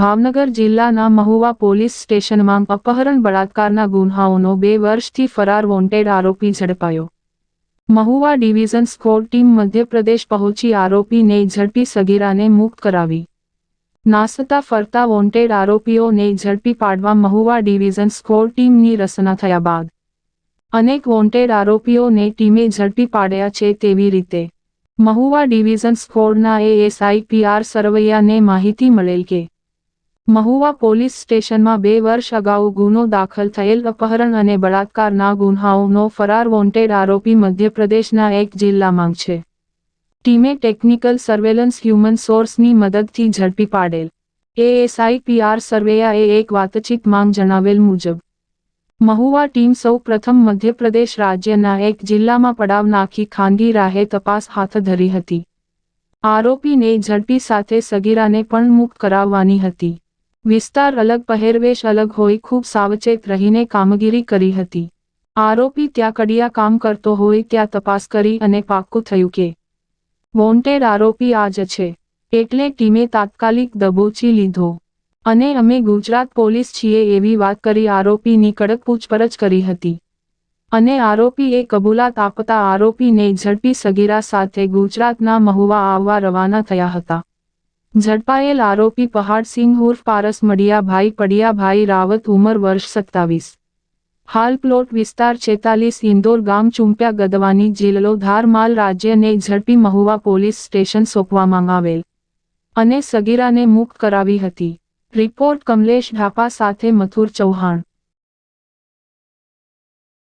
ભાવનગર જિલ્લાના મહુવા પોલીસ સ્ટેશનમાં અપહરણ બળાત્કારના ગુન્હાઓનો બે વર્ષથી ફરાર વોન્ટેડ આરોપી ઝડપાયો. મહુવા ડિવિઝન સ્કોર ટીમ મધ્યપ્રદેશ પહોંચી આરોપીને ઝડપી સગીરાને મુક્ત કરાવી. નાસતા ફરતા વોન્ટેડ આરોપીઓને ઝડપી પાડવા મહુવા ડિવિઝન સ્કોર ટીમની રચના થયા બાદ. અનેક વોન્ટેડ આરોપીઓને ટીમે ઝડપી પાડ્યા છે તેવી રીતે. મહુવા ડિવિઝન સ્કોરના એએસઆઈ પીઆર સરવૈયાને માહિતી મળેલ કે મહુવા પોલીસ સ્ટેશનમાં બે વર્ષ અગાઉ ગુનો દાખલ થયેલ અપહરણ અને બળાત્કારના ગુન્હાઓનો ફરાર વોન્ટેડ આરોપી મધ્યપ્રદેશના એક જિલ્લામાં છે. ટીમે ટેકનિકલ સર્વેલન્સ હ્યુમન સોર્સની મદદથી ઝડપી પાડેલ. એએસઆઈ પીઆર સર્વેયાએ એક વાતચીત માંગ જણાવેલ મુજબ, મહુવા ટીમ સૌ પ્રથમ મધ્યપ્રદેશ રાજ્યના એક જિલ્લામાં પડાવ નાખી ખાનગી રાહે તપાસ હાથ ધરી હતી. આરોપીને ઝડપી સાથે સગીરાને પણ મુક્ત કરાવવાની હતી. વિસ્તાર અલગ, પહેરવેશ અલગ હોઈ ખૂબ સાવચેત રહીને કામગીરી કરી હતી. આરોપી ત્યાં કડિયા કામ કરતો હોય, ત્યાં તપાસ કરી અને પાક્કું થયું કે વોન્ટેડ આરોપી આ જ છે. એટલે ટીમે તાત્કાલિક દબોચી લીધો. અને અમે ગુજરાત પોલીસ છીએ એવી વાત કરી આરોપીની કડક પૂછપરછ કરી હતી. અને આરોપીએ કબૂલાત આપતા આરોપીને ઝડપી સગીરા સાથે ગુજરાતના મહુવા આવવા રવાના થયા હતા. ઝડપાયેલ આરોપી પહાડસિંહ ઉર્ફ પારસ મડિયાભાઈ પડિયાભાઈ રાવત ઉંમર વર્ષ સત્તાવીસ. હાલ પ્લોટ વિસ્તાર છેતાલીસ ઇન્દોર ગામ ચુંપ્યા ગદવાની જિલ્લો ધારમાલ રાજ્યને ઝડપી મહુવા પોલીસ સ્ટેશન સોંપવામાં આવેલ અને સગીરાને મુક્ત કરાવી હતી. રિપોર્ટ કમલેશ ઢાપા સાથે મથુર ચૌહાણ.